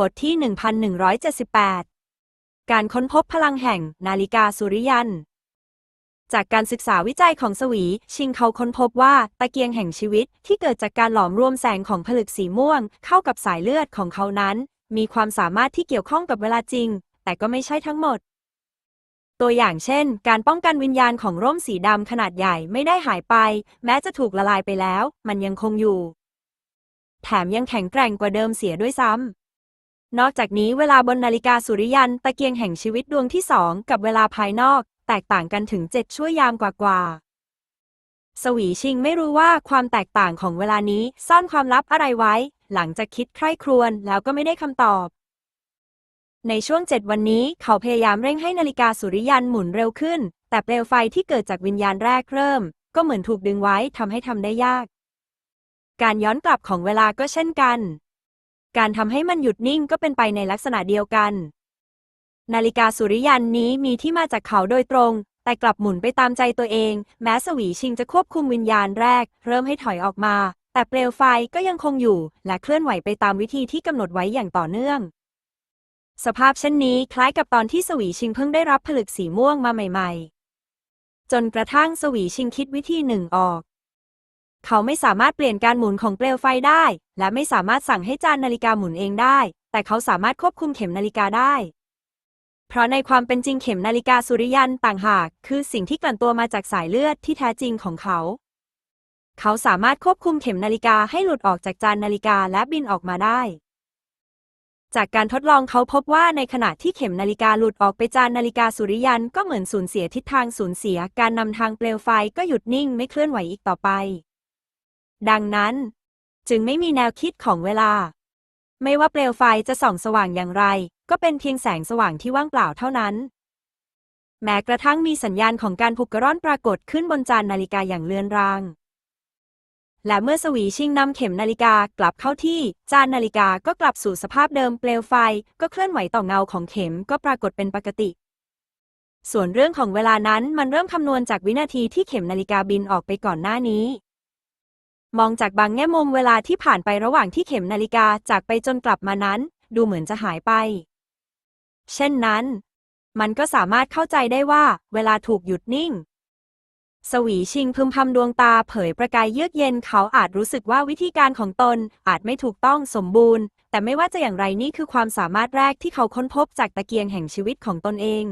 บทที่ 1178 การค้นพบพลังแห่งนาฬิกาสุริยัน จากการศึกษาวิจัยของสวี ชิงเขาค้นพบว่าตะเกียงแห่งชีวิตที่เกิดจากการหลอมรวมแสงของผลึกสีม่วง เข้ากับสายเลือดของเขานั้น มีความสามารถที่เกี่ยวข้องกับเวลาจริง แต่ก็ไม่ใช่ทั้งหมด ตัวอย่างเช่น การป้องกันวิญญาณของร่มสีดำขนาดใหญ่ไม่ได้หายไป แม้จะถูกละลายไปแล้ว มันยังคงอยู่ แถมยังแข็งแกร่งกว่าเดิมเสียด้วยซ้ำ นอกจากนี้เวลาบนนาฬิกาสุริยันตะเกียงแห่งชีวิตดวงที่สองกับเวลาภายนอก แตกต่างกันถึงเจ็ดชั่วยามกว่าๆ สวีชิงไม่รู้ว่าความแตกต่างของเวลานี้ซ่อนความลับอะไรไว้ หลังจากคิดใคร่ครวญแล้วก็ไม่ได้คำตอบ ในช่วงเจ็ดวันนี้เขาพยายามเร่งให้นาฬิกาสุริยันหมุนเร็วขึ้น แต่เปลวไฟที่เกิดจากวิญญาณแรกเริ่ม ก็เหมือนถูกดึงไว้ทำให้ทำได้ยาก การย้อนกลับของเวลาก็เช่นกัน การทำให้มันหยุดนิ่งก็เป็นไปในลักษณะเดียวกัน นาฬิกาสุริยันนี้มีที่มาจากเขาโดยตรง แต่กลับหมุนไปตามใจตัวเอง แม้สวีชิงจะควบคุมวิญญาณแรก เริ่มให้ถอยออกมา แต่เปลวไฟก็ยังคงอยู่ และเคลื่อนไหวไปตามวิธีที่กำหนดไว้อย่างต่อเนื่อง สภาพเช่นนี้คล้ายกับตอนที่สวีชิงเพิ่งได้รับผลึกสีม่วงมาใหม่ ๆ จนกระทั่งสวีชิงคิดวิธีหนึ่งออก เขาไม่สามารถเปลี่ยนการหมุนของเปลวไฟได้ และไม่สามารถสั่งให้จานนาฬิกาหมุนเองได้ แต่เขาสามารถควบคุมเข็มนาฬิกาได้ เพราะในความเป็นจริงเข็มนาฬิกาสุริยันต่างหาก คือสิ่งที่กลั่นตัวมาจากสายเลือดที่แท้จริงของเขา เขาสามารถควบคุมเข็มนาฬิกาให้หลุดออกจากจานนาฬิกาและบินออกมาได้ จากการทดลองเขาพบว่าในขณะที่เข็มนาฬิกาหลุดออกไปจานนาฬิกาสุริยันก็เหมือนสูญเสียทิศทางสูญเสีย การนำทางเปลวไฟก็หยุดนิ่งไม่เคลื่อนไหวอีกต่อไป ดังนั้น จึงไม่มีแนวคิดของเวลา ไม่ว่าเปลวไฟจะส่องสว่างอย่างไร ก็เป็นเพียงแสงสว่างที่ว่างเปล่าเท่านั้น แม้กระทั่งมีสัญญาณของการผุกกระร่อนปรากฏขึ้นบนจานนาฬิกาอย่างเลือนราง และเมื่อสวีชิงนำเข็มนาฬิกากลับเข้าที่ จานนาฬิกาก็กลับสู่สภาพเดิมเปลวไฟก็เคลื่อนไหวต่อเงาของเข็มก็ปรากฏเป็นปกติส่วนเรื่องของเวลานั้นมันเริ่มคำนวณจากวินาทีที่เข็มนาฬิกาบินออกไปก่อนหน้านี้ มองจากบางแง่มุมเวลาที่ผ่านไประหว่างที่เข็มนาฬิกาจากไปจนกลับมานั้น ดูเหมือนจะหายไป เช่นนั้น มันก็สามารถเข้าใจได้ว่า เวลาถูกหยุดนิ่ง สวีชิงพึมพำดวงตาเผยประกายเยือกเย็นเขาอาจรู้สึกว่าวิธีการของตนอาจไม่ถูกต้องสมบูรณ์ แต่ไม่ว่าจะอย่างไรนี่คือความสามารถแรกที่เขาค้นพบจากตะเกียงแห่งชีวิตของตนเอง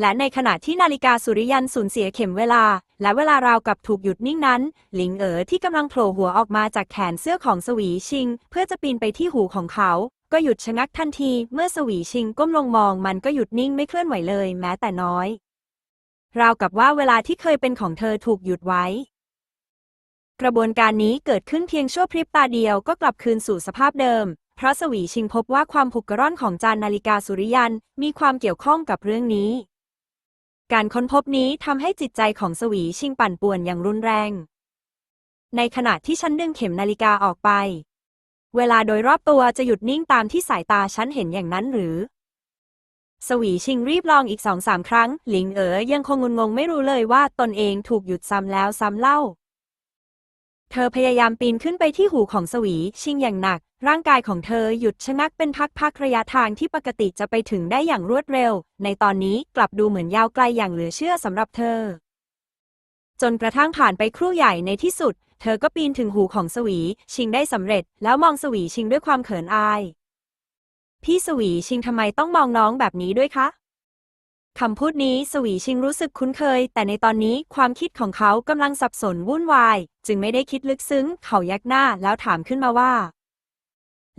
และในขณะที่นาฬิกาสุริยันสูญเสียเข็มเวลา และเวลาราวกับถูกหยุดนิ่งนั้น หลิงเอ๋อที่กำลังโผล่หัวออกมาจากแขนเสื้อของสวีชิง เพื่อจะปีนไปที่หูของเขา ก็หยุดชะงักทันที เมื่อสวีชิงก้มลงมองมันก็หยุดนิ่งไม่เคลื่อนไหวเลยแม้แต่น้อย ราวกับว่าเวลาที่เคยเป็นของเธอถูกหยุดไว้ กระบวนการนี้เกิดขึ้นเพียงชั่วพริบตาเดียวก็กลับคืนสู่สภาพเดิม เพราะสวีชิงพบว่าความผุกกระร่อนของจานนาฬิกาสุริยันมีความเกี่ยวข้องกับเรื่องนี้ การค้นพบนี้ทำให้จิตใจของสวีชิงปั่นป่วนอย่างรุนแรง ในขณะที่ฉันดึงเข็มนาฬิกาออกไป เวลาโดยรอบตัวจะหยุดนิ่งตามที่สายตาฉันเห็นอย่างนั้นหรือ สวีชิงรีบลองอีกสองสามครั้ง หลิงเอ๋อยังคงงุนงงไม่รู้เลยว่าตนเองถูกหยุดซ้ำแล้วซ้ำเล่า เธอพยายามปีนขึ้นไปที่หูของสวี ชิงอย่างหนัก ร่างกายของเธอหยุดชะงักเป็นพักๆระยะทางที่ปกติจะไปถึงได้อย่างรวดเร็ว ในตอนนี้กลับดูเหมือนยาวไกลอย่างเหลือเชื่อสำหรับเธอ จนกระทั่งผ่านไปครู่ใหญ่ในที่สุด เธอก็ปีนถึงหูของสวี ชิงได้สำเร็จ แล้วมองสวีชิงด้วยความเขินอาย พี่สวีชิงทำไมต้องมองน้องแบบนี้ด้วยคะ คำพูดนี้สวีชิงรู้สึกคุ้นเคย แต่ในตอนนี้ความคิดของเขากำลังสับสนวุ่นวาย จึงไม่ได้คิดลึกซึ้ง เขายักหน้าแล้วถามขึ้นมาว่า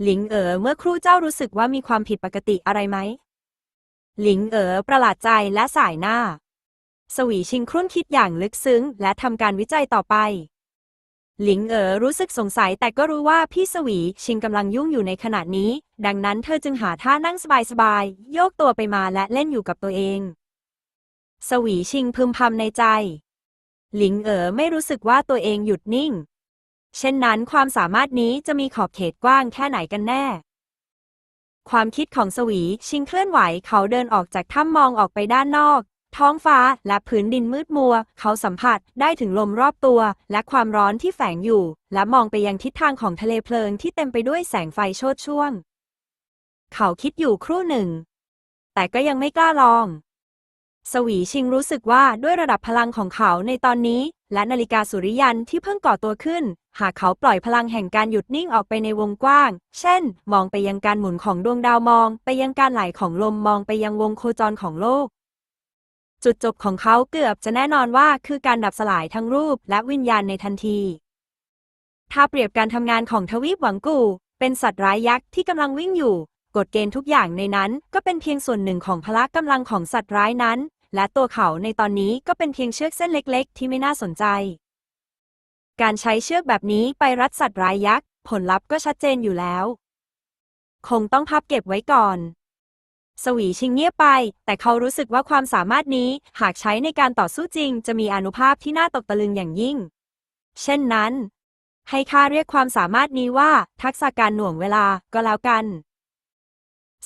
หลิงเอ๋อเมื่อครู่เจ้ารู้สึกว่ามีความผิดปกติอะไรไหม หลิงเอ๋อประหลาดใจและสายหน้า สวีชิงครุ่นคิดอย่างลึกซึ้ง และทำการวิจัยต่อไป หลิงเอ๋อรู้สึกสงสัยแต่ก็รู้ว่าพี่สวีชิงกำลังยุ่งอยู่ในขณะนี้ ดังนั้นเธอจึงหาท่านั่งสบายๆ โยกตัวไปมาและเล่นอยู่กับตัวเอง สวีชิงพึมพำในใจ หลิงเอ๋อไม่รู้สึกว่าตัวเองหยุดนิ่ง เช่นนั้นความสามารถนี้จะมีขอบเขตกว้างแค่ไหนกันแน่ ความคิดของสวีชิงเคลื่อนไหวเขาเดินออกจากถ้ำมองออกไปด้านนอก ท้องฟ้าและพื้นดินมืดมัว เขาสัมผัสได้ถึงลมรอบตัว และความร้อนที่แฝงอยู่ และมองไปยังทิศทางของทะเลเพลิงที่เต็มไปด้วยแสงไฟโชดช่วง เขาคิดอยู่ครู่หนึ่ง แต่ก็ยังไม่กล้าลอง สวีชิงรู้สึกว่าด้วยระดับพลังของเขาในตอนนี้ และนาฬิกาสุริยันที่เพิ่งก่อตัวขึ้น หากเขาปล่อยพลังแห่งการหยุดนิ่งออกไปในวงกว้าง เช่น มองไปยังการหมุนของดวงดาวมอง ไปยังการไหลของลมมองไปยังวงโคจรของโลก จุดจบของเขาเกือบจะแน่นอนว่าคือการดับสลายทั้งรูปและวิญญาณในทันที ถ้าเปรียบการทำงานของทวีปหวังกู เป็นสัตว์ร้ายยักษ์ที่กำลังวิ่งอยู่ กฎเกณฑ์ทุกอย่างในนั้นก็เป็นเพียงส่วนหนึ่งของพละกำลังของสัตว์ร้ายนั้น และตัวเขาในตอนนี้ก็เป็นเพียงเชือกเส้นเล็กๆ ที่ไม่น่าสนใจ การใช้เชือกแบบนี้ไปรัดสัตว์ร้ายยักษ์ผลลัพธ์ก็ชัดเจนอยู่แล้ว คงต้องพับเก็บไว้ก่อน สวีชิงเงียบไป แต่เขารู้สึกว่าความสามารถนี้หากใช้ในการต่อสู้จริง จะมีอนุภาพที่น่าตกตะลึงอย่างยิ่ง เช่นนั้น ให้ค่าเรียกความสามารถนี้ว่า ทักษะการหน่วงเวลาก็แล้วกัน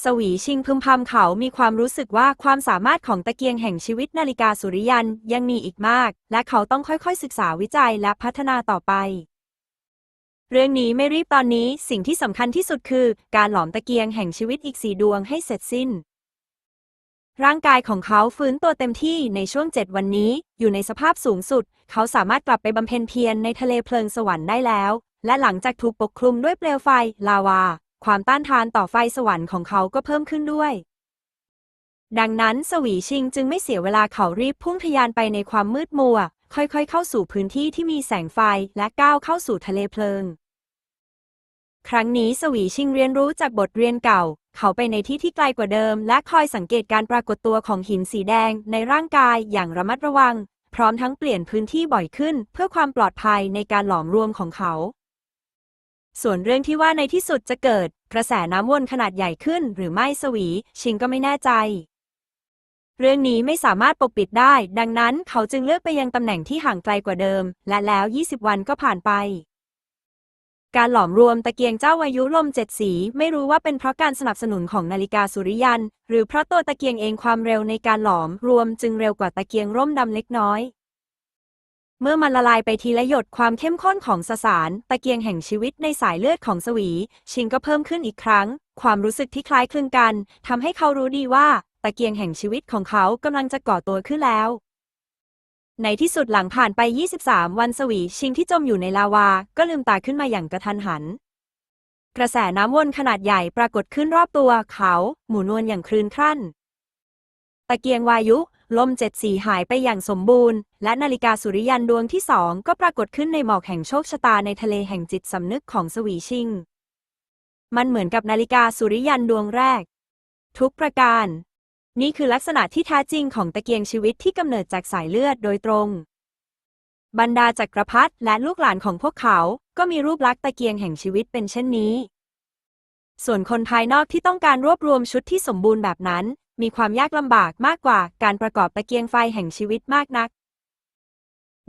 สวีชิงพึมพำเขามีความรู้สึกว่าความสามารถของตะเกียงแห่งชีวิตนาฬิกาสุริยันยังมีอีกมาก และเขาต้องค่อยๆศึกษาวิจัยและพัฒนาต่อไป เรื่องนี้ไม่รีบตอนนี้สิ่งที่สำคัญที่สุดคือ การหลอมตะเกียงแห่งชีวิตอีกสี่ดวงให้เสร็จสิ้น ร่างกายของเขาฟื้นตัวเต็มที่ในช่วงเจ็ดวันนี้ อยู่ในสภาพสูงสุด เขาสามารถกลับไปบำเพ็ญเพียรในทะเลเพลิงสวรรค์ได้แล้ว และหลังจากถูกปกคลุมด้วยเปลวไฟลาวา ความต้านทานต่อไฟสวรรค์ของเขาก็เพิ่มขึ้นด้วยดังนั้นสวีชิงจึงไม่เสียเวลาเขารีบพุ่งทะยานไปในความมืดมัว ค่อยๆ เข้าสู่พื้นที่ที่มีแสงไฟและก้าวเข้าสู่ทะเลเพลิง ครั้งนี้สวีชิงเรียนรู้จากบทเรียนเก่า เขาไปในที่ที่ไกลกว่าเดิม และคอยสังเกตการปรากฏตัวของหินสีแดงในร่างกายอย่างระมัดระวัง พร้อมทั้งเปลี่ยนพื้นที่บ่อยขึ้น เพื่อความปลอดภัยในการหลอมรวมของเขา ส่วนเรื่องที่ว่าในที่สุดจะเกิด กระแสน้ำวนขนาดใหญ่ขึ้นหรือไม่สวี ชิงก็ไม่แน่ใจ เรื่องนี้ไม่สามารถปกปิดได้ ดังนั้นเขาจึงเลือกไปยังตำแหน่งที่ห่างไกลกว่าเดิม และแล้ว 20 วันก็ผ่านไป การหลอมรวมตะเกียงเจ้าวายุลมเจ็ดสี ไม่รู้ว่าเป็นเพราะการสนับสนุนของนาฬิกาสุริยัน หรือเพราะตัวตะเกียงเองความเร็วในการหลอมรวมจึงเร็วกว่าตะเกียงร่มดำเล็กน้อย เมื่อมันละลายไปทีละหยดความเข้มข้นของสสาร ตะเกียงแห่งชีวิตในสายเลือดของสวี ชิงก็เพิ่มขึ้นอีกครั้ง ความรู้สึกที่คล้ายคลึงกันทำให้เขารู้ดีว่า ตะเกียงแห่งชีวิตของเขากำลังจะก่อตัวขึ้นแล้ว ในที่สุดหลังผ่านไป 23 วันสวีชิงที่จมอยู่ในลาวา ก็ลืมตาขึ้นมาอย่างกระทันหัน กระแสน้ำวนขนาดใหญ่ปรากฏขึ้นรอบตัวเขา หมุนวนอย่างคลื่นครั่น ตะเกียงวายุลมเจ็ดสีหายไปอย่างสมบูรณ์ และนาฬิกาสุริยันดวงที่สองก็ปรากฏขึ้นในหมอกแห่งโชคชะตาในทะเลแห่งจิตสำนึกของสวีชิง มันเหมือนกับนาฬิกาสุริยันดวงแรก ทุกประการ นี่คือลักษณะที่แท้จริงของตะเกียงชีวิตที่กำเนิดจากสายเลือดโดยตรง บรรดาจักรพรรดิและลูกหลานของพวกเขา ก็มีรูปลักษณ์ตะเกียงแห่งชีวิตเป็นเช่นนี้ ส่วนคนภายนอกที่ต้องการรวบรวมชุดที่สมบูรณ์แบบนั้น มีความยากลำบากมากกว่าการประกอบตะเกียงไฟแห่งชีวิตมากนัก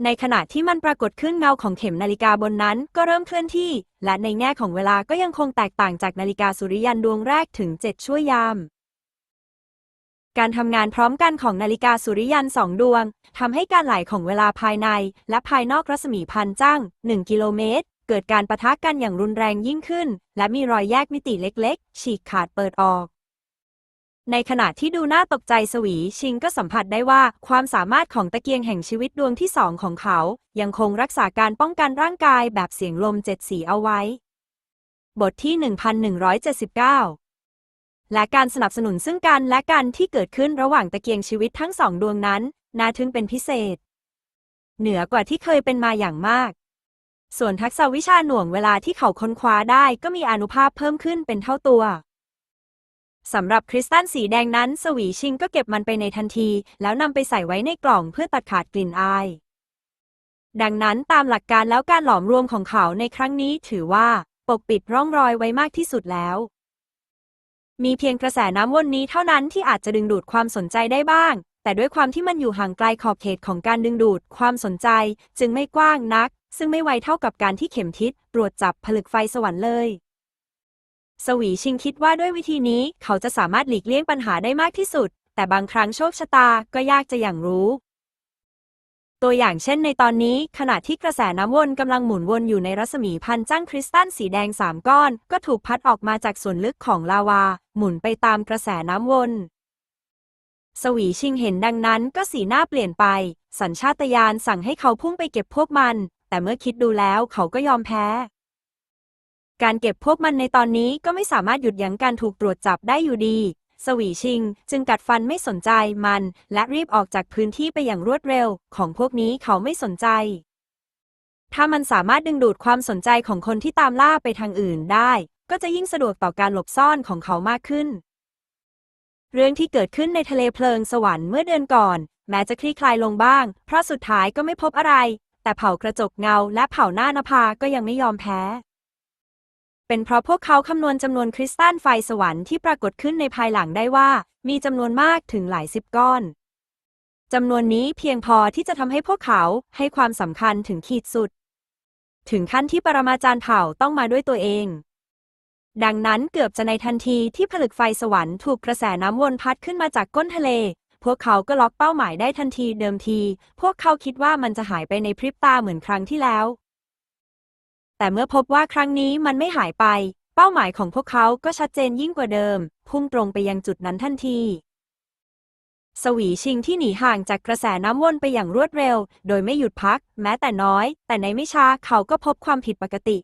ในขณะที่มันปรากฏขึ้นเงาของเข็มนาฬิกาบนนั้นก็เริ่มเคลื่อนที่ และในแง่ของเวลาก็ยังคงแตกต่างจากนาฬิกาสุริยันดวงแรกถึง 7 ชั่วยาม การทำงานพร้อมกันของนาฬิกาสุริยันสองดวงทำให้การไหลของเวลาภายใน และภายนอกรัศมีพันจ้าง 1 กิโลเมตร เกิดการประทะกันอย่างรุนแรงยิ่งขึ้น และมีรอยแยกมิติเล็กๆ ฉีกขาดเปิดออก ในขณะที่ดูน่าตกใจสวีชิงก็สัมผัสได้ว่าความสามารถของตะเกียงแห่งชีวิตดวงที่สองของเขา ยังคงรักษาการป้องกันร่างกายแบบเสียงลมเจ็ดสีเอาไว้ บทที่ 1179 และการสนับสนุนซึ่งกันและกันที่เกิดขึ้นระหว่างตะเกียงชีวิตทั้งสองดวงนั้น น่าทึ่งเป็นพิเศษ เหนือกว่าที่เคยเป็นมาอย่างมาก ส่วนทักษะวิชาหน่วงเวลาที่เขาค้นคว้าได้ก็มีอนุภาพเพิ่มขึ้นเป็นเท่าตัวสำหรับคริสตัลสีแดงนั้น สวีชิงก็เก็บมันไปในทันที แล้วนำไปใส่ไว้ในกล่องเพื่อตัดขาดกลิ่นอาย ดังนั้นตามหลักการแล้วการหลอมรวมของเขาในครั้งนี้ถือว่า ปกปิดร่องรอยไว้มากที่สุดแล้ว มีเพียงกระแสน้ำวนนี้เท่านั้นที่อาจจะดึงดูดความสนใจได้บ้าง แต่ด้วยความที่มันอยู่ห่างไกลขอบเขตของการดึงดูดความสนใจ จึงไม่กว้างนัก ซึ่งไม่ไวเท่ากับการที่เข็มทิศตรวจจับผลึกไฟสวรรค์เลย สวีชิงคิดว่าด้วยวิธีนี้เขาจะสามารถหลีกเลี่ยงปัญหาได้มากที่สุด แต่บางครั้งโชคชะตาก็ยากจะอย่างรู้ ตัวอย่างเช่นในตอนนี้ขณะที่กระแสน้ำวนกำลังหมุนวนอยู่ในรัศมีพันจ้างคริสตัลสีแดงสามก้อน ก็ถูกพัดออกมาจากส่วนลึกของลาวา หมุนไปตามกระแสน้ำวน สวีชิงเห็นดังนั้นก็สีหน้าเปลี่ยนไป สัญชาตญาณสั่งให้เขาพุ่งไปเก็บพวกมัน แต่เมื่อคิดดูแล้วเขาก็ยอมแพ้ การเก็บพวกมันในตอนนี้ก็ไม่สามารถหยุดยั้งการถูกตรวจจับได้อยู่ดี สวีชิง จึงกัดฟันไม่สนใจมัน และรีบออกจากพื้นที่ไปอย่างรวดเร็ว ของพวกนี้เขาไม่สนใจ ถ้ามันสามารถดึงดูดความสนใจของคนที่ตามล่าไปทางอื่นได้ ก็จะยิ่งสะดวกต่อการหลบซ่อนของเขามากขึ้น เรื่องที่เกิดขึ้นในทะเลเพลิงสวรรค์เมื่อเดือนก่อน แม้จะคลี่คลายลงบ้าง เพราะสุดท้ายก็ไม่พบอะไร แต่เผ่ากระจกเงาและเผ่าหน้านภาก็ยังไม่ยอมแพ้ เป็นเพราะพวกเขาคำนวณจำนวนคริสตัลไฟสวรรค์ที่ปรากฏขึ้นในภายหลังได้ว่า มีจำนวนมากถึงหลายสิบก้อนจำนวนนี้เพียงพอที่จะทำให้พวกเขาให้ความสำคัญถึงขีดสุด ถึงขั้นที่ปรมาจารย์เผ่าต้องมาด้วยตัวเอง ดังนั้นเกือบจะในทันทีที่ผลึกไฟสวรรค์ถูกกระแสน้ำวนพัดขึ้นมาจากก้นทะเล พวกเขาก็ล็อกเป้าหมายได้ทันทีเดิมที พวกเขาคิดว่ามันจะหายไปในพริบตาเหมือนครั้งที่แล้ว แต่เมื่อพบว่าครั้งนี้มันไม่หายไป เป้าหมายของพวกเขาก็ชัดเจนยิ่งกว่าเดิม พุ่งตรงไปยังจุดนั้นทันทีสวีชิงที่หนีห่างจากกระแสน้ำวนไปอย่างรวดเร็ว โดยไม่หยุดพัก แม้แต่น้อย แต่ในไม่ช้าเขาก็พบความผิดปกติ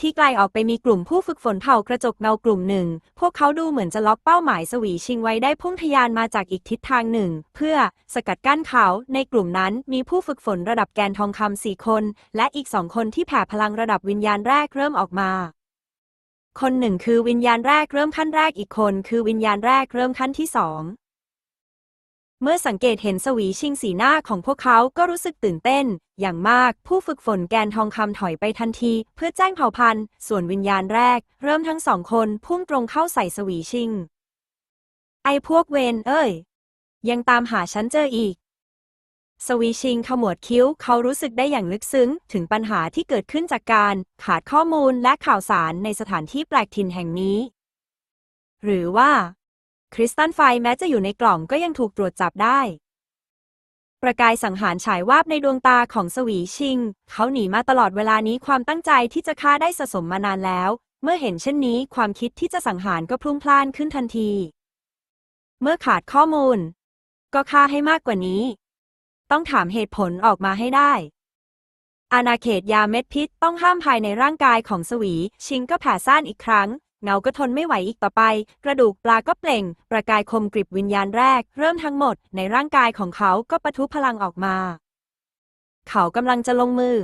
ที่ไกลออกไปมีกลุ่มผู้ฝึกฝนเผ่ากระจกเงากลุ่มหนึ่ง พวกเขาดูเหมือนจะล็อกเป้าหมายสวีชิงไว้ได้พุ่งทะยานมาจากอีกทิศทางหนึ่ง เพื่อสกัดกั้นเขา ในกลุ่มนั้นมีผู้ฝึกฝนระดับแกนทองคำสี่คน และอีกสองคนที่แผ่พลังระดับวิญญาณแรกเริ่มออกมา คนหนึ่งคือวิญญาณแรกเริ่มขั้นแรกอีกคน คือวิญญาณแรกเริ่มขั้นที่สอง เมื่อสังเกตเห็นสวีชิงสีหน้าของพวกเขาก็รู้สึกตื่นเต้น อย่างมากผู้ฝึกฝนแกนทองคำถอยไปทันที เพื่อแจ้งเผ่าพันธุ์ส่วนวิญญาณแรก เริ่มทั้งสองคนพุ่งตรงเข้าใส่สวีชิง ไอพวกเวนเอ้ย ยังตามหาฉันเจออีก สวีชิงขมวดคิ้วเขารู้สึกได้อย่างลึกซึ้ง ถึงปัญหาที่เกิดขึ้นจากการขาดข้อมูลและข่าวสารในสถานที่แปลกถิ่นแห่งนี้ หรือว่า คริสตัลไฟแม้จะอยู่ในกล่องก็ยังถูกตรวจจับได้ ประกายสังหารฉายวาบในดวงตาของสวีชิง เขาหนีมาตลอดเวลานี้ความตั้งใจที่จะฆ่าได้สะสมมานานแล้ว เมื่อเห็นเช่นนี้ความคิดที่จะสังหารก็พลุ่งพล่านขึ้นทันที เมื่อขาดข้อมูล ก็ฆ่าให้มากกว่านี้ ต้องถามเหตุผลออกมาให้ได้อาณาเขตยาเม็ดพิษต้องห้ามภายในร่างกายของสวี ชิงก็แผ่ซ่านอีกครั้ง เงาก็ทนไม่ไหวอีกต่อไป กระดูกปลาก็เปล่ง ประกายคมกริบวิญญาณแรก เริ่มทั้งหมดในร่างกายของเขาก็ปะทุพลังออกมา เขากำลังจะลงมือ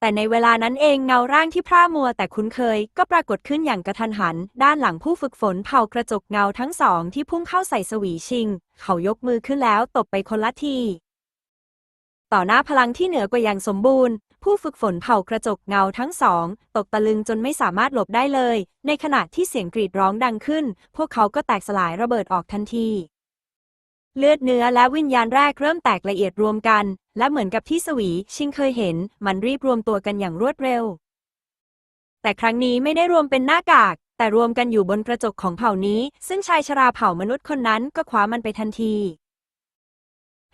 แต่ในเวลานั้นเองเงาร่างที่พร่ามัวแต่คุ้นเคย ก็ปรากฏขึ้นอย่างกระทันหัน ด้านหลังผู้ฝึกฝนเผากระจกเงาทั้งสองที่พุ่งเข้าใส่สวีชิง เขายกมือขึ้นแล้วตบไปคนละทีต่อหน้าพลังที่เหนือกว่าอย่างสมบูรณ์ ผู้ฝึกฝนเผ่ากระจกเงาทั้งสอง ตกตะลึงจนไม่สามารถหลบได้เลย ในขณะที่เสียงกรีดร้องดังขึ้น พวกเขาก็แตกสลายระเบิดออกทันที เลือดเนื้อและวิญญาณแรกเริ่มแตกละเอียดรวมกัน และเหมือนกับที่สวีชิงเคยเห็น มันรีบรวมตัวกันอย่างรวดเร็ว แต่ครั้งนี้ไม่ได้รวมเป็นหน้ากาก แต่รวมกันอยู่บนกระจกของเผ่านี้ ซึ่งชายชราเผ่ามนุษย์คนนั้นก็คว้ามันไปทันที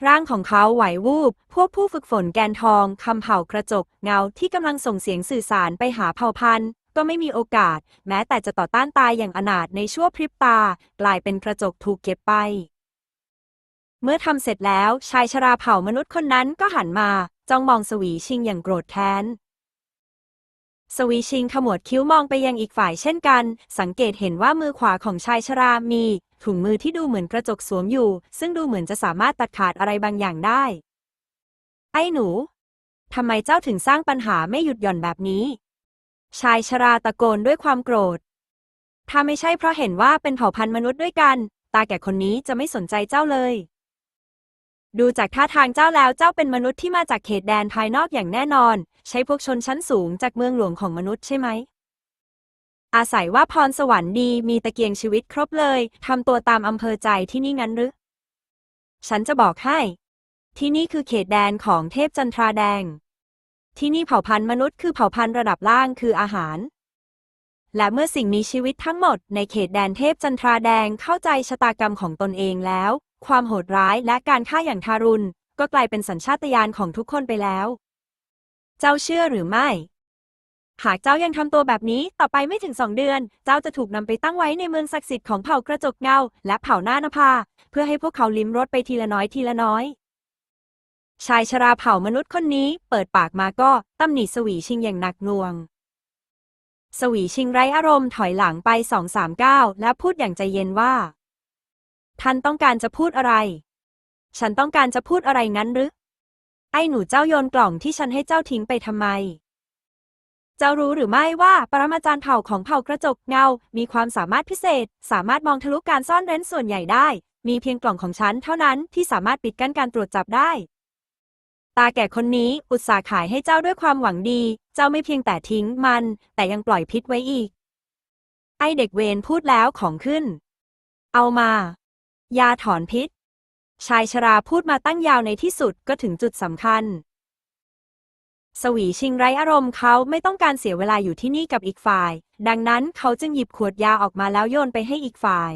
ร่างของเขาไหววูบ พวกผู้ฝึกฝนแกนทองคำเผ่ากระจกเงาที่กำลังส่งเสียงสื่อสารไปหาเผ่าพันธุ์ ก็ไม่มีโอกาส แม้แต่จะต่อต้านตายอย่างอนาถในชั่วพริบตา กลายเป็นกระจกถูกเก็บไป เมื่อทำเสร็จแล้วชายชราเผ่ามนุษย์คนนั้นก็หันมา จ้องมองสวีชิงอย่างโกรธแค้น สวีชิงขมวดคิ้วมองไปยังอีกฝ่ายเช่นกัน สังเกตเห็นว่ามือขวาของชายชรามี ถุงมือที่ดูเหมือนกระจกสวมอยู่ ซึ่งดูเหมือนจะสามารถตัดขาดอะไรบางอย่างได้ ไอ้หนู ทำไมเจ้าถึงสร้างปัญหาไม่หยุดหย่อนแบบนี้ ชายชราตะโกนด้วยความโกรธ ถ้าไม่ใช่เพราะเห็นว่าเป็นเผ่าพันธุ์มนุษย์ด้วยกัน ตาแก่คนนี้จะไม่สนใจเจ้าเลย ดูจากท่าทางเจ้าแล้วเจ้าเป็นมนุษย์ที่มาจากเขตแดนภายนอกอย่างแน่นอน ใช้พวกชนชั้นสูงจากเมืองหลวงของมนุษย์ใช่ไหม อาศัยว่าพรสวรรค์ดีมีตะเกียงชีวิตครบเลยทำตัวตามอำเภอใจที่นี่งั้นหรือ ฉันจะบอกให้ ที่นี่คือเขตแดนของเทพจันทราแดง ที่นี่เผ่าพันธุ์มนุษย์คือเผ่าพันธุ์ระดับล่างคืออาหาร และเมื่อสิ่งมีชีวิตทั้งหมดในเขตแดนเทพจันทราแดงเข้าใจชะตากรรมของตนเองแล้ว ความโหดร้ายและการฆ่าอย่างทารุณ ก็กลายเป็นสัญชาตญาณของทุกคนไปแล้ว เจ้าเชื่อหรือไม่ หากเจ้ายังทำตัวแบบนี้ต่อไปไม่ถึงสองเดือน เจ้าจะถูกนำไปตั้งไว้ในเมืองศักดิ์สิทธิ์ของเผ่ากระจกเงา และเผ่าหน้านภา เพื่อให้พวกเขาลิ้มรสไปทีละน้อยทีละน้อย ชายชราเผ่ามนุษย์คนนี้ เปิดปากมาก็ตำหนิสวีชิงอย่างหนักหน่วงสวีชิงไร้อารมณ์ถอยหลังไปสองสามก้าวและพูดอย่างใจเย็นว่า ท่านต้องการจะพูดอะไร ฉันต้องการจะพูดอะไรงั้นหรือ ไอ้หนูเจ้าโยนกล่องที่ฉันให้เจ้าทิ้งไปทำไม เจ้ารู้หรือไม่ว่าปรมาจารย์เผ่าของเผ่ากระจกเงา มีความสามารถพิเศษ สามารถมองทะลุการซ่อนเร้นส่วนใหญ่ได้ มีเพียงกล่องของฉันเท่านั้นที่สามารถปิดกั้นการตรวจจับได้ ตาแก่คนนี้อุตส่าห์ขายให้เจ้าด้วยความหวังดี เจ้าไม่เพียงแต่ทิ้งมัน แต่ยังปล่อยพิษไว้อีก ไอเด็กเวนพูดแล้วของขึ้น เอามา ยาถอนพิษ ชายชราพูดมาตั้งยาวในที่สุดก็ถึงจุดสำคัญ สวีชิงไร้อารมณ์เขาไม่ต้องการเสียเวลาอยู่ที่นี่กับอีกฝ่าย ดังนั้นเขาจึงหยิบขวดยาออกมาแล้วโยนไปให้อีกฝ่าย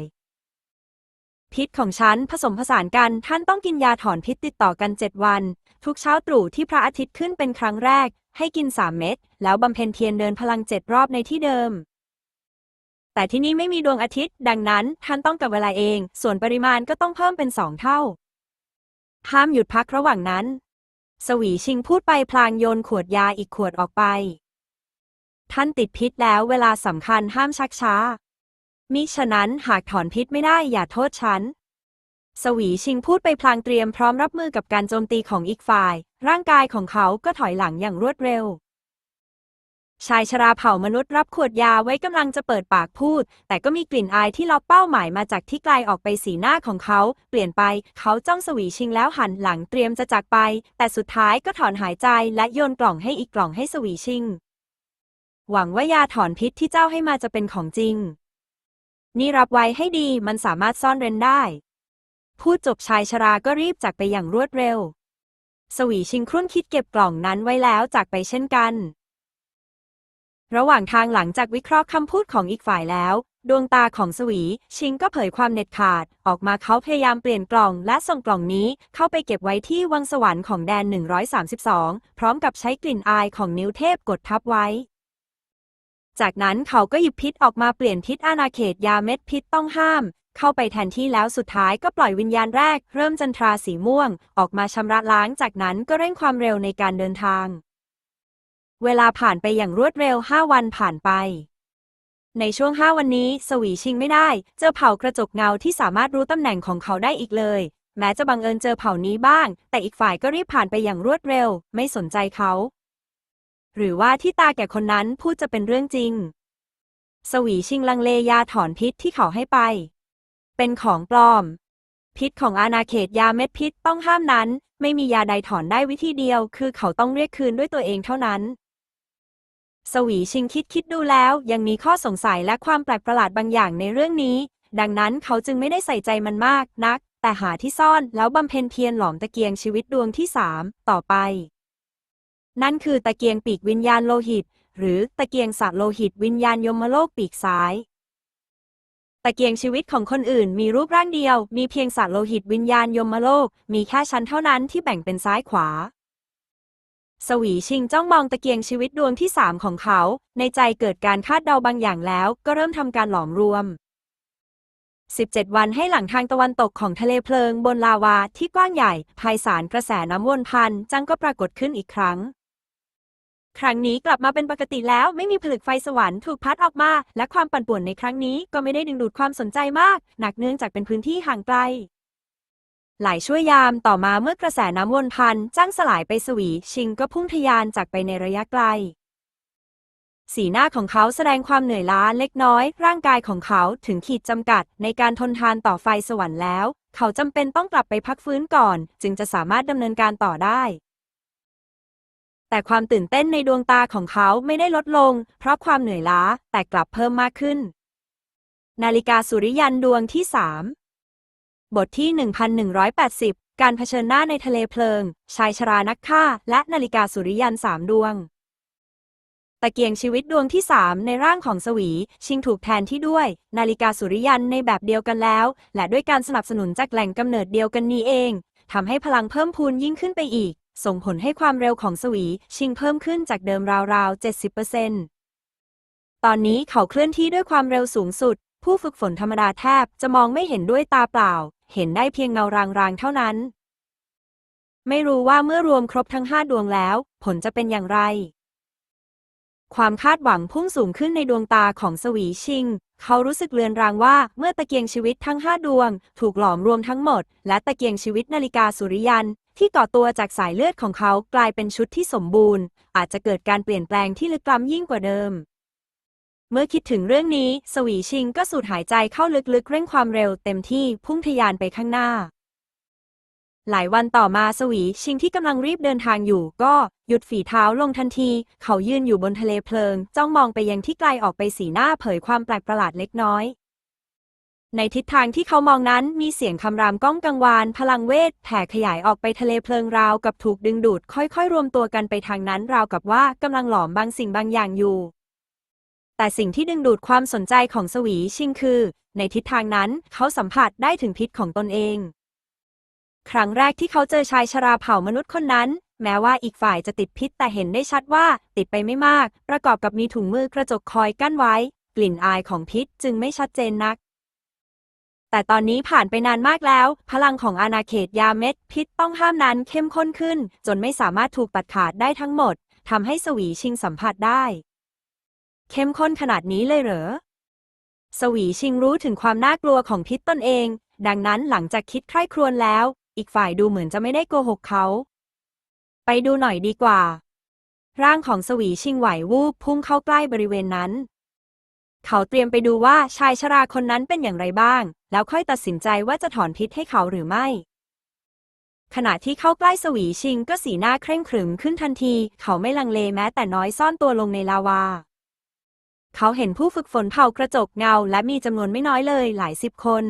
พิษของฉันผสมผสานกันท่านต้องกินยาถอนพิษติดต่อกันเจ็ดวัน ทุกเช้าตรู่ที่พระอาทิตย์ขึ้นเป็นครั้งแรก ให้กินสามเม็ดแล้วบำเพ็ญเพียรเดินพลังเจ็ดรอบในที่เดิม แต่ที่นี่ไม่มีดวงอาทิตย์ ดังนั้นท่านต้องกับเวลาเอง ส่วนปริมาณก็ต้องเพิ่มเป็นสองเท่า ห้ามหยุดพักระหว่างนั้น สวีชิงพูดไปพลางโยนขวดยาอีกขวดออกไป ท่านติดพิษแล้วเวลาสำคัญห้ามชักช้า มิฉะนั้นหากถอนพิษไม่ได้อย่าโทษฉันสวีชิงพูดไปพลางเตรียมพร้อมรับมือกับการโจมตีของอีกฝ่าย ร่างกายของเขาก็ถอยหลังอย่างรวดเร็ว ชายชราเผ่ามนุษย์รับขวดยาไว้กำลังจะเปิดปากพูด แต่ก็มีกลิ่นอายที่ล็อกเป้าหมายมาจากที่ไกลออกไปสีหน้าของเขา เปลี่ยนไปเขาจ้องสวีชิงแล้วหันหลังเตรียมจะจากไป แต่สุดท้ายก็ถอนหายใจและโยนกล่องให้อีกกล่องให้สวีชิง หวังว่ายาถอนพิษที่เจ้าให้มาจะเป็นของจริง นี่รับไว้ให้ดีมันสามารถซ่อนเร้นได้ พูดจบชายชราก็รีบจากไปอย่างรวดเร็ว สวีชิงครุ่นคิดเก็บกล่องนั้นไว้แล้วจากไปเช่นกัน ระหว่างทางหลังจากวิเคราะห์คำพูดของอีกฝ่ายแล้ว ดวงตาของสวี ชิงก็เผยความเน็ตขาด ออกมาเขาพยายามเปลี่ยนกล่องและส่งกล่องนี้เข้าไปเก็บไว้ที่วังสวรรค์ของแดน 132 พร้อมกับใช้กลิ่นอายของนิ้วเทพกดทับไว้ จากนั้นเขาก็หยิบพิษออกมาเปลี่ยนพิษอาณาเขตยาเม็ดพิษต้องห้าม เข้าไปแทนที่แล้วสุดท้ายก็ปล่อยวิญญาณแรก เริ่มจันทราสีม่วง ออกมาชำระล้างจากนั้นก็เร่งความเร็วในการเดินทาง เวลาผ่านไปอย่างรวดเร็ว 5 วันผ่านไป ในช่วง 5 วันนี้ สวีชิงไม่ได้ เจอเผ่ากระจกเงาที่สามารถรู้ตำแหน่งของเขาได้อีกเลย แม้จะบังเอิญเจอเผ่านี้บ้าง แต่อีกฝ่ายก็รีบผ่านไปอย่างรวดเร็ว ไม่สนใจเขา หรือว่าที่ตาแก่คนนั้นพูดจะเป็นเรื่องจริง สวีชิงลังเลยาถอนพิษที่เขาให้ไป เป็นของปลอม พิษของอาณาเขตยาเม็ดพิษต้องห้ามนั้น ไม่มียาใดถอนได้วิธีเดียว คือเขาต้องเรียกคืนด้วยตัวเองเท่านั้น สวีชิงคิดคิดดูแล้วยังมีข้อสงสัยและความแปลกประหลาดบางอย่างในเรื่องนี้ ดังนั้นเขาจึงไม่ได้ใส่ใจมันมากนัก แต่หาที่ซ่อนแล้วบำเพ็ญเพียรหลอมตะเกียงชีวิตดวงที่สามต่อไป นั่นคือตะเกียงปีกวิญญาณโลหิต หรือตะเกียงสัตว์โลหิตวิญญาณยมโลกปีกซ้ายตะเกียงชีวิตของคนอื่นมีรูปร่างเดียว มีเพียงสัตว์โลหิตวิญญาณยมโลก มีแค่ชั้นเท่านั้นที่แบ่งเป็นซ้ายขวา สวีชิงจ้องมองตะเกียงชีวิตดวงที่สามของเขา ในใจเกิดการคาดเดาบางอย่างแล้วก็เริ่มทำการหลอมรวม 17 วันให้หลังทางตะวันตกของทะเลเพลิงบนลาวาที่กว้างใหญ่ภายสารกระแสน้ำวนพันจังก็ปรากฏขึ้นอีกครั้ง ครั้งนี้กลับมาเป็นปกติแล้วไม่มีผลึกไฟสวรรค์ถูกพัดออกมา และความปั่นป่วนในครั้งนี้ก็ไม่ได้ดึงดูดความสนใจมาก หนักเนื่องจากเป็นพื้นที่ห่างไกล หลายช่วยยามต่อมาเมื่อกระแสน้ำวนพันจ้างสลายไปสวี ชิงก็พุ่งทะยานจากไปในระยะไกล สีหน้าของเขาแสดงความเหนื่อยล้าเล็กน้อย ร่างกายของเขาถึงขีดจำกัดในการทนทานต่อไฟสวรรค์แล้ว เขาจำเป็นต้องกลับไปพักฟื้นก่อน จึงจะสามารถดำเนินการต่อได้ แต่ความตื่นเต้นในดวงตาของเขาไม่ได้ลดลง เพราะความเหนื่อยล้าแต่กลับเพิ่มมากขึ้น นาฬิกาสุริยันดวงที่สาม บทที่ 1180 การเผชิญหน้าในทะเลเพลิง ชายชรานักฆ่า และนาฬิกาสุริยันสามดวง ตะเกียงชีวิตดวงที่สามในร่างของสวี ชิงถูกแทนที่ด้วย นาฬิกาสุริยันในแบบเดียวกันแล้ว และด้วยการสนับสนุนจากแหล่งกำเนิดเดียวกันนี้เอง ทำให้พลังเพิ่มพูนยิ่งขึ้นไปอีก ส่งผลให้ความเร็วของสวี ชิงเพิ่มขึ้นจากเดิมราวๆ 70%ตอนนี้เขาเคลื่อนที่ด้วยความเร็วสูงสุด ผู้ฝึกฝนธรรมดาแทบจะมองไม่เห็นด้วยตาเปล่า เห็นได้เพียงเงารางๆเท่านั้น ไม่รู้ว่าเมื่อรวมครบทั้งห้าดวงแล้ว ผลจะเป็นอย่างไร ความคาดหวังพุ่งสูงขึ้นในดวงตาของสวีชิง เขารู้สึกเลือนรางว่าเมื่อตะเกียงชีวิตทั้งห้าดวง ถูกหลอมรวมทั้งหมด และตะเกียงชีวิตนาฬิกาสุริยันที่ก่อตัวจากสายเลือดของเขากลายเป็นชุดที่สมบูรณ์ อาจจะเกิดการเปลี่ยนแปลงที่ลึกล้ำยิ่งกว่าเดิม เมื่อคิดถึงเรื่องนี้ สวีชิงก็สูดหายใจเข้าลึกๆ เร่งความเร็วเต็มที่พุ่งทะยานไปข้างหน้า หลายวันต่อมาสวีชิงที่กำลังรีบเดินทางอยู่ ก็หยุดฝีเท้าลงทันที เขายืนอยู่บนทะเลเพลิง จ้องมองไปยังที่ไกลออกไปสีหน้าเผยความแปลกประหลาดเล็กน้อย ในทิศทางที่เขามองนั้นมีเสียงคำรามก้องกังวาน พลังเวทแผ่ขยายออกไปทะเลเพลิงราวกับถูกดึงดูด ค่อยๆ รวมตัวกันไปทางนั้นราวกับว่ากำลังหลอมบางสิ่งบางอย่างอยู่ แต่สิ่งที่ดึงดูดความสนใจของสวีชิงคือ ในทิศทางนั้นเขาสัมผัสได้ถึงพิษของตนเอง ครั้งแรกที่เขาเจอชายชราเผ่ามนุษย์คนนั้น แม้ว่าอีกฝ่ายจะติดพิษแต่เห็นได้ชัดว่าติดไปไม่มาก ประกอบกับมีถุงมือกระจกคอยกั้นไว้ กลิ่นอายของพิษจึงไม่ชัดเจนนัก แต่ตอนนี้ผ่านไปนานมากแล้ว พลังของอาณาเขตยาเม็ด พิษต้องห้ามนั้นเข้มข้นขึ้น จนไม่สามารถถูกตัดขาดได้ทั้งหมดทำให้สวีชิงสัมผัสได้ เข้มข้นขนาดนี้เลยเหรอ สวีชิงรู้ถึงความน่ากลัวของพิษตนเอง ดังนั้นหลังจากคิดใคร่ครวญแล้ว อีกฝ่ายดูเหมือนจะไม่ได้โกหกเขา ไปดูหน่อยดีกว่า ร่างของสวีชิงไหววูบพุ่งเข้าใกล้บริเวณนั้น เขาเตรียมไปดูว่าชายชราคนนั้นเป็นอย่างไรบ้าง แล้วค่อยตัดสินใจว่าจะถอนพิษให้เขาหรือไม่ขณะที่เข้าใกล้สวีชิงก็สีหน้าเคร่งขรึมขึ้นทันที เขาไม่ลังเลแม้แต่น้อยซ่อนตัวลงในลาวา เขาเห็นผู้ฝึกฝนเผากระจกเงา และมีจำนวนไม่น้อยเลยหลายสิบคน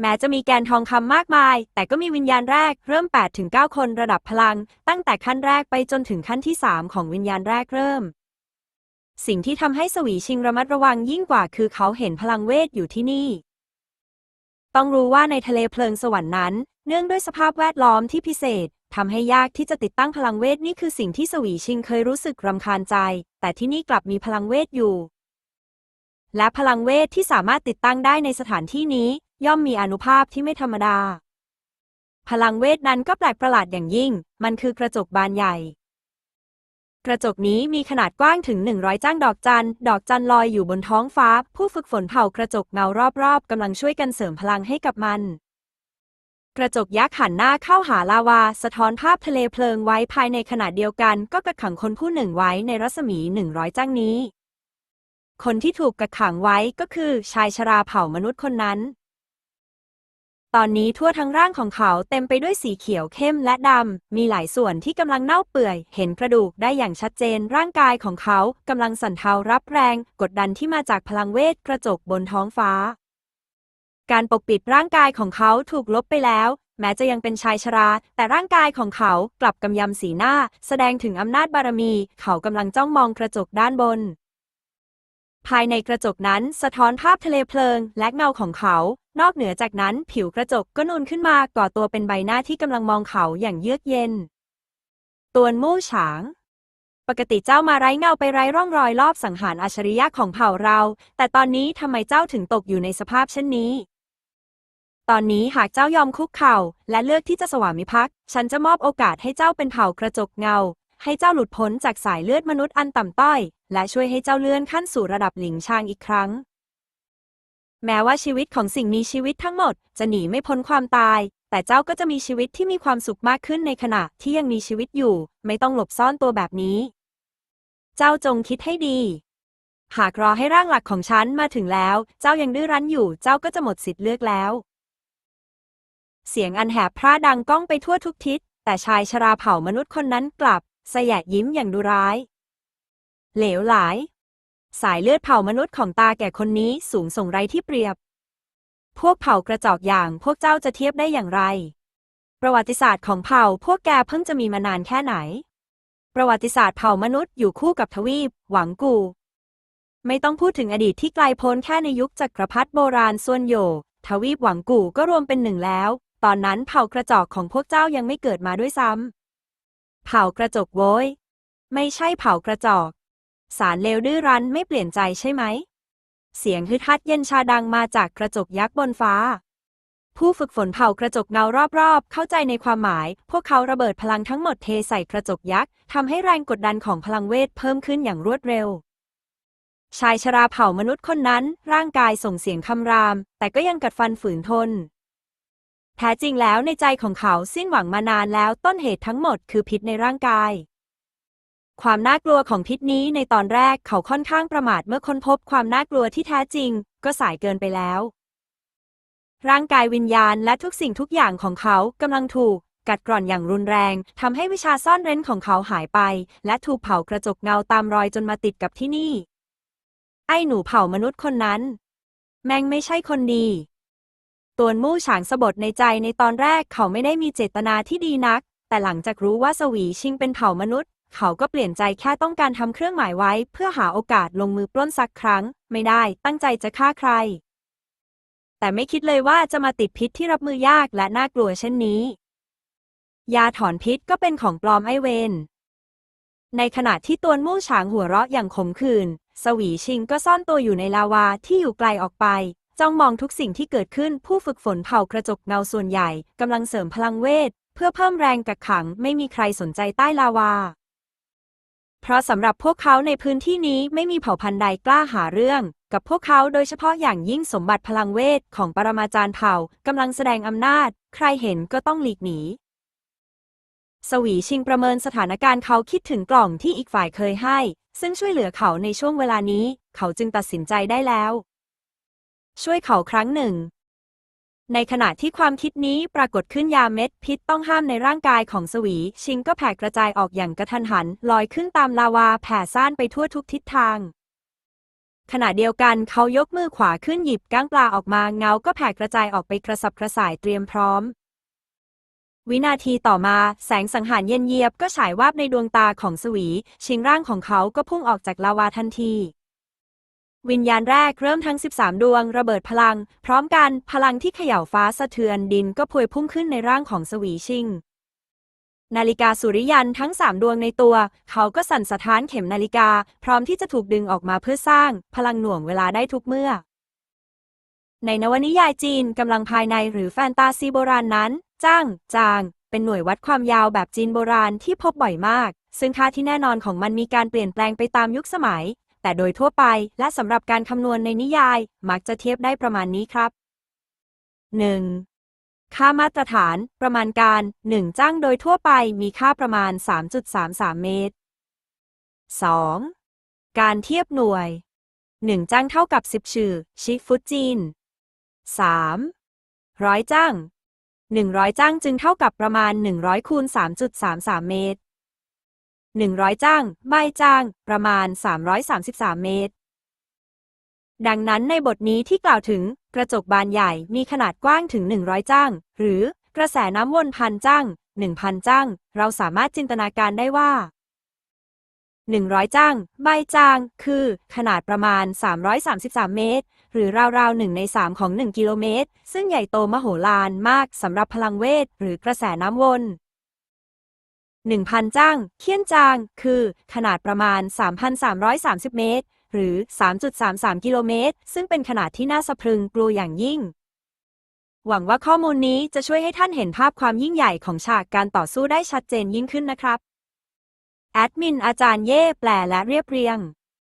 แม้จะมีแกนทองคำมากมาย แต่ก็มีวิญญาณแรกเริ่ม 8-9 คนระดับพลัง ตั้งแต่ขั้นแรกไปจนถึงขั้นที่ 3 ของวิญญาณแรกเริ่ม สิ่งที่ทำให้สวีชิงระมัดระวังยิ่งกว่าคือเขาเห็นพลังเวทอยู่ที่นี่ ต้องรู้ว่าในทะเลเพลิงสวรรค์นั้น เนื่องด้วยสภาพแวดล้อมที่พิเศษ ทำให้ยากที่จะติดตั้งพลังเวทนี่คือสิ่งที่สวีชิงเคยรู้สึกรำคาญใจ แต่ที่นี่กลับมีพลังเวทอยู่ และพลังเวทที่สามารถติดตั้งได้ในสถานที่นี้ ย่อมมีอนุภาพที่ไม่ธรรมดา พลังเวทนั้นก็แปลกประหลาดอย่างยิ่ง มันคือกระจกบานใหญ่ กระจกนี้มีขนาดกว้างถึง 100 จ้างดอกจัน ดอกจันลอยอยู่บนท้องฟ้า ผู้ฝึกฝนเผ่ากระจกเงารอบๆกำลังช่วยกันเสริมพลังให้กับมัน กระจกยักษ์หันหน้าเข้าหาลาวา สะท้อนภาพทะเลเพลิงไว้ภายในขณะเดียวกันก็กักขังคนผู้หนึ่งไว้ในรัศมี 100 จ้างนี้ คนที่ถูกกักขังไว้ก็คือชายชราเผ่ามนุษย์คนนั้น ตอนนี้ทั่วทั้งร่างของเขาเต็มไปด้วยสีเขียวเข้มและดำ มีหลายส่วนที่กำลังเน่าเปื่อย เห็นกระดูกได้อย่างชัดเจน ร่างกายของเขากำลังสั่นเทารับแรง กดดันที่มาจากพลังเวทกระจกบนท้องฟ้า การปกปิดร่างกายของเขาถูกลบไปแล้ว แม้จะยังเป็นชายชรา แต่ร่างกายของเขากลับกำยำสีหน้า แสดงถึงอำนาจบารมี เขากำลังจ้องมองกระจกด้านบน ภายในกระจกนั้นสะท้อนภาพทะเลเพลิง และเงาของเขา นอกเหนือจากนั้นผิวกระจกก็นูนขึ้นมาก่อตัวเป็นใบหน้าที่กำลังมองเขาอย่างเยือกเย็น ตวนมู่ฉางปกติเจ้ามาไร้เงาไปไร้ร่องรอยรอบสังหารอัจฉริยะของเผ่าเรา แต่ตอนนี้ทำไมเจ้าถึงตกอยู่ในสภาพเช่นนี้ ตอนนี้หากเจ้ายอมคุกเข่า และเลือกที่จะสวามิภักดิ์ฉันจะมอบโอกาสให้เจ้าเป็นเผ่ากระจกเงา ให้เจ้าหลุดพ้นจากสายเลือดมนุษย์อันต่ำต้อย และช่วยให้เจ้าเลื่อนขั้นสู่ระดับหลิงชางอีกครั้ง แม้ว่าชีวิตของสิ่งมีชีวิตทั้งหมด จะหนีไม่พ้นความตาย แต่เจ้าก็จะมีชีวิตที่มีความสุขมากขึ้นในขณะที่ยังมีชีวิตอยู่ ไม่ต้องหลบซ่อนตัวแบบนี้ เจ้าจงคิดให้ดีหากรอให้ร่างหลักของฉันมาถึงแล้ว เจ้ายังดื้อรั้นอยู่ เจ้าก็จะหมดสิทธิ์เลือกแล้ว เสียงอันแหบพร่าดังก้องไปทั่วทุกทิศ แต่ชายชราเผ่ามนุษย์คนนั้นกลับ สยะยิ้มอย่างดุร้าย เหลวหลายสายเลือดเผ่ามนุษย์ของตาแก่คนนี้สูงส่งไรที่เปรียบ พวกเผ่ากระจอกอย่างพวกเจ้าจะเทียบได้อย่างไร ประวัติศาสตร์ของเผ่าพวกแกเพิ่งจะมีมานานแค่ไหน ประวัติศาสตร์เผ่ามนุษย์อยู่คู่กับทวีป หวังกู ไม่ต้องพูดถึงอดีตที่ไกลโพ้นแค่ในยุคจักรพรรดิโบราณส่วนโย ทวีปหวังกูก็รวมเป็นหนึ่งแล้ว ตอนนั้นเผ่ากระจอกของพวกเจ้ายังไม่เกิดมาด้วยซ้ำ เผ่ากระจกโว้ย ไม่ใช่เผ่ากระจอก สารเลวดื้อรั้นไม่เปลี่ยนใจใช่ไหม เสียงฮึดฮัดเย็นชาดังมาจากกระจกยักษ์บนฟ้า ผู้ฝึกฝนเผ่ากระจกเงารอบๆ เข้าใจในความหมาย พวกเขาระเบิดพลังทั้งหมดเทใส่กระจกยักษ์ทำให้แรงกดดันของพลังเวทเพิ่มขึ้นอย่างรวดเร็วชายชราเผ่ามนุษย์คนนั้น ร่างกายส่งเสียงคำราม แต่ก็ยังกัดฟันฝืนทน ท้จริงแล้วในใจของเขาสิ้นหวังมานานแล้วต้นเหตุทั้งหมดคือพิษในร่างกาย ความน่ากลัวของพิษนี้ในตอนแรกเขาค่อนข้างประมาทเมื่อค้นพบความน่ากลัวที่แท้จริง ก็สายเกินไปแล้ว ร่างกายวิญญาณและทุกสิ่งทุกอย่างของเขากำลังถูก กัดกร่อนอย่างรุนแรงทำให้วิชาซ่อนเร้นของเขาหายไป และถูกเผากระจกเงาตามรอยจนมาติดกับที่นี่ ไอ้หนูเผ่ามนุษย์คนนั้น แมงไม่ใช่คนดี ตวนมู่ฉางสะบดในใจในตอนแรกเขาไม่ได้มีเจตนาที่ดีนัก แต่หลังจากรู้ว่าสวีชิงเป็นเผ่ามนุษย์ เขาก็เปลี่ยนใจแค่ต้องการทำเครื่องหมายไว้ เพื่อหาโอกาสลงมือปล้นสักครั้ง ไม่ได้ตั้งใจจะฆ่าใคร แต่ไม่คิดเลยว่าจะมาติดพิษที่รับมือยากและน่ากลัวเช่นนี้ ยาถอนพิษก็เป็นของปลอมไอเวนในขณะที่ตวนมู่ฉางหัวเราะอย่างขมขื่นสวีชิงก็ซ่อนตัวอยู่ในลาวาที่อยู่ไกลออกไป จ้องมองทุกสิ่งที่เกิดขึ้นผู้ฝึกฝนเผ่ากระจกเงาส่วนใหญ่กำลังเสริมพลังเวท เพื่อเพิ่มแรงกักขังไม่มีใครสนใจใต้ลาวา เพราะสำหรับพวกเขาในพื้นที่นี้ไม่มีเผ่าพันธุ์ใดกล้าหาเรื่อง กับพวกเขาโดยเฉพาะอย่างยิ่งสมบัติพลังเวทของปรมาจารย์เผ่ากำลังแสดงอำนาจ ใครเห็นก็ต้องหลีกหนีสวีชิงประเมินสถานการณ์เขาคิดถึงกล่องที่อีกฝ่ายเคยให้ ซึ่งช่วยเหลือเขาในช่วงเวลานี้ เขาจึงตัดสินใจได้แล้ว ช่วยเขาครั้งหนึ่ง ในขณะที่ความคิดนี้ปรากฏขึ้นยาเม็ดพิษต้องห้ามในร่างกายของสวี ชิงก็แผ่กระจายออกอย่างกระทันหัน ลอยขึ้นตามลาวาแผ่ซ่านไปทั่วทุกทิศทาง ขณะเดียวกันเขายกมือขวาขึ้นหยิบก้างปลาออกมาเงาก็แผ่กระจายออกไปกระสับกระส่ายเตรียมพร้อมวินาทีต่อมาแสงสังหารเย็นเยียบก็ฉายวาบในดวงตาของสวี ชิงร่างของเขาก็พุ่งออกจากลาวาทันที วิญญาณแรกเริ่มทั้ง 13 ดวงระเบิดพลัง พร้อมกันพลังที่เขย่าฟ้าสะเทือนดินก็พวยพุ่งขึ้นในร่างของสวีชิง นาฬิกาสุริยันทั้ง 3 ดวงในตัว เขาก็สั่นสะท้านเข็มนาฬิกา พร้อมที่จะถูกดึงออกมาเพื่อสร้าง พลังหน่วงเวลาได้ทุกเมื่อ ในนวนิยายจีนกำลังภายในหรือแฟนตาซีโบราณนั้น จ้าง จาง เป็นหน่วยวัดความยาวแบบจีนโบราณที่พบบ่อยมากซึ่งค่าที่แน่นอนของมันมีการเปลี่ยนแปลงไปตามยุคสมัย แต่โดยทั่วไปและสำหรับการคำนวณในนิยาย มักจะเทียบได้ประมาณนี้ครับ 1. ค่ามาตรฐาน ประมาณการ 1 จ้างโดยทั่วไปมีค่าประมาณ 3.33 เมตร 2. การเทียบหน่วย 1 จ้างเท่ากับ 10 ชื่อ ชิฟุตจีน 3. ร้อยจ้าง 100 จ้างจึงเท่ากับประมาณ 100คูณ3.33 เมตร 100 จ้าง ใบจ้าง ประมาณ 333 เมตร ดังนั้นในบทนี้ที่กล่าวถึง กระจกบานใหญ่มีขนาดกว้างถึง 100 จ้าง หรือกระแสน้ำวนพันจ้าง 1,000 จ้าง เราสามารถจินตนาการได้ว่า 100 จ้าง ใบจ้าง คือ ขนาดประมาณ 333 เมตร หรือราวๆ1ใน 3 ของ 1 กิโลเมตร ซึ่งใหญ่โตมโหฬารมากสำหรับพลังเวท หรือกระแสน้ำวน 1,000 จ้างเคียนจาง คือ ขนาดประมาณ 3,330 เมตร หรือ 3.33 กิโลเมตร ซึ่งเป็นขนาดที่น่าสะพรึงกลัวอย่างยิ่ง หวังว่าข้อมูลนี้จะช่วยให้ท่านเห็นภาพความยิ่งใหญ่ของฉากการต่อสู้ได้ชัดเจนยิ่งขึ้นนะครับ แอดมินอาจารย์เย่แปลและเรียบเรียง